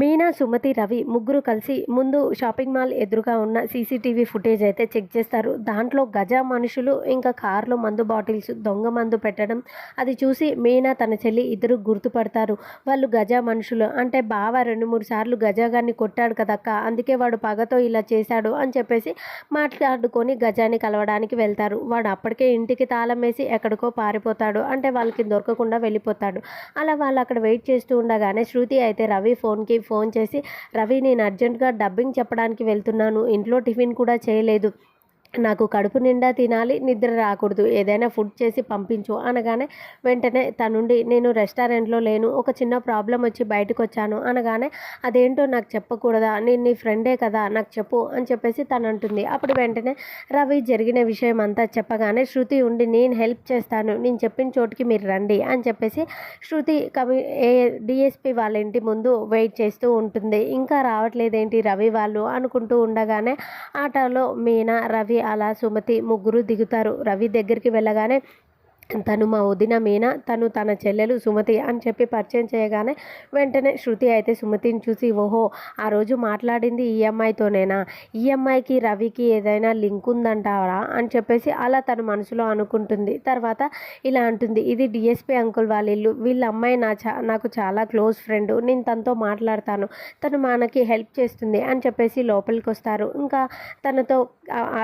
మీనా సుమతి రవి ముగ్గురు కలిసి ముందు షాపింగ్ మాల్ ఎదురుగా ఉన్న సీసీటీవీ ఫుటేజ్ అయితే చెక్ చేస్తారు. దాంట్లో గజ మనుషులు ఇంకా కార్లో మందు బాటిల్స్ దొంగ మందు పెట్టడం అది చూసి మీనా తన చెల్లి ఇద్దరు గుర్తుపడతారు. వాళ్ళు గజ మనుషులు అంటే బావ రెండు మూడు సార్లు గజాగాన్ని కొట్టాడు కదక్క అందుకే వాడు పగతో ఇలా చేశాడు అని చెప్పేసి మాట్లాడుకొని గజాన్ని కలవడానికి వెళ్తారు. వాడు అప్పటికే ఇంటికి తాళం వేసి ఎక్కడికో పారిపోతాడు. అంటే వాళ్ళకి దొరకకుండా వెళ్ళిపోతాడు. అలా వాళ్ళు అక్కడ వెయిట్ చేస్తూ ఉండగానే శృతి అయితే రవి ఫోన్కి ఫోన్ చేసి రవి నేను అర్జెంటుగా డబ్బింగ్ చెప్పడానికి వెళ్తున్నాను. ఇంట్లో టిఫిన్ కూడా చేయలేదు. నాకు కడుపు నిండా తినాలి నిద్ర రాకూడదు ఏదైనా ఫుడ్ చేసి పంపించు అనగానే వెంటనే తనుండి నేను రెస్టారెంట్లో లేను ఒక చిన్న ప్రాబ్లం వచ్చి బయటకు వచ్చాను అనగానే అదేంటో నాకు చెప్పకూడదా నేను నీ ఫ్రెండే కదా నాకు చెప్పు అని చెప్పేసి తను అంటుంది అప్పుడు వెంటనే రవి జరిగిన విషయం అంతా చెప్పగానే శృతి ఉండి నేను హెల్ప్ చేస్తాను నేను చెప్పిన చోటుకి మీరు రండి అని చెప్పేసి శృతి కవి ఏ డిఎస్పి వాళ్ళ ఇంటి ముందు వెయిట్ చేస్తూ ఉంటుంది. ఇంకా రావట్లేదేంటి రవి వాళ్ళు? అనుకుంటూ ఉండగానే ఆటోలో మీనా రవి అలా సుమతి ముగ్గురు దిగుతారు. రవి దగ్గరికి వెళ్ళగానే తను మా వదిన మీనా తను తన చెల్లెలు సుమతి అని చెప్పి పరిచయం చేయగానే వెంటనే శృతి అయితే సుమతిని చూసి ఓహో ఆ రోజు మాట్లాడింది ఈ అమ్మాయితోనేనా? ఈ అమ్మాయికి రవికి ఏదైనా లింక్ ఉందంటారా అని చెప్పేసి అలా తన మనసులో అనుకుంటుంది. తర్వాత ఇలా అంటుంది ఇది డిఎస్పి అంకుల్ వాళ్ళ ఇల్లు. వీళ్ళ అమ్మాయి నా చా నాకు చాలా క్లోజ్ ఫ్రెండ్. నేను తనతో మాట్లాడతాను. తను మనకి హెల్ప్ చేస్తుంది అని చెప్పేసి లోపలికి వస్తారు. ఇంకా తనతో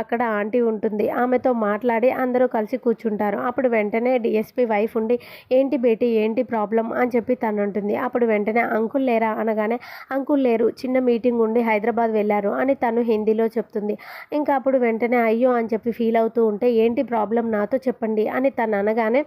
అక్కడ ఆంటీ ఉంటుంది. ఆమెతో మాట్లాడి అందరూ కలిసి కూర్చుంటారు. అప్పుడు వెంటనే వెంటనే డిఎస్పి వైఫ్ ఉండి ఏంటి బేటీ ఏంటి ప్రాబ్లం అని చెప్పి తను అంటుంది అప్పుడు వెంటనే అంకుల్ లేరా? అనగానే అంకుల్ లేరు చిన్న మీటింగ్ ఉండి హైదరాబాద్ వెళ్ళారు అని తను హిందీలో చెప్తుంది. ఇంకా అప్పుడు వెంటనే అయ్యో అని చెప్పి ఫీల్ అవుతూ ఉంటే ఏంటి ప్రాబ్లం నాతో చెప్పండి అని తను అనగానే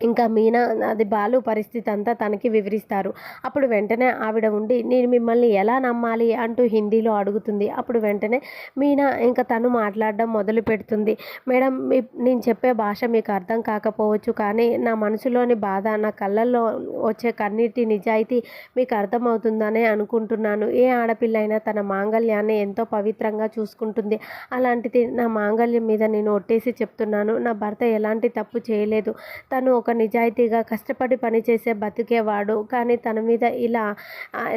ఇంకా మీనా అది బాలు పరిస్థితి అంతా తనకి వివరిస్తారు. అప్పుడు వెంటనే ఆవిడ ఉండి నేను మిమ్మల్ని ఎలా నమ్మాలి? అంటూ హిందీలో అడుగుతుంది. అప్పుడు వెంటనే మీనా ఇంకా తను మాట్లాడడం మొదలు పెడుతుంది. మేడం మీ నేను చెప్పే భాష మీకు అర్థం కాకపోవచ్చు కానీ నా మనసులోని బాధ నా కళ్ళల్లో వచ్చే కన్నీటి నిజాయితీ మీకు అర్థమవుతుందనే అనుకుంటున్నాను. ఏ ఆడపిల్ల అయినా తన మాంగళ్యాన్ని ఎంతో పవిత్రంగా చూసుకుంటుంది. అలాంటిది నా మాంగళ్యం మీద నేను ఒట్టేసి చెప్తున్నాను. నా భర్త ఎలాంటి తప్పు చేయలేదు. తను ఒక నిజాయితీగా కష్టపడి పనిచేసే బతికేవాడు. కానీ తన మీద ఇలా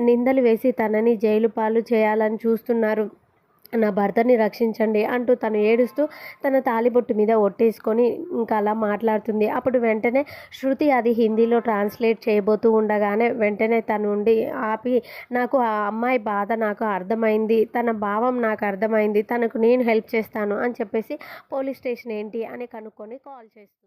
నిందలు వేసి తనని జైలు పాలు చేయాలని చూస్తున్నారు. నా భర్తని రక్షించండి అంటూ తను ఏడుస్తూ తన తాలిబొట్టు మీద ఒట్టేసుకొని ఇంకా అలా మాట్లాడుతుంది. అప్పుడు వెంటనే శృతి అది హిందీలో ట్రాన్స్లేట్ చేయబోతూ ఉండగానే వెంటనే తను ఉండి ఆపి నాకు ఆ అమ్మాయి బాధ నాకు అర్థమైంది. తన భావం నాకు అర్థమైంది. తనకు నేను హెల్ప్ చేస్తాను అని చెప్పేసి పోలీస్ స్టేషన్ ఏంటి అని కనుక్కొని కాల్ చేస్తుంది.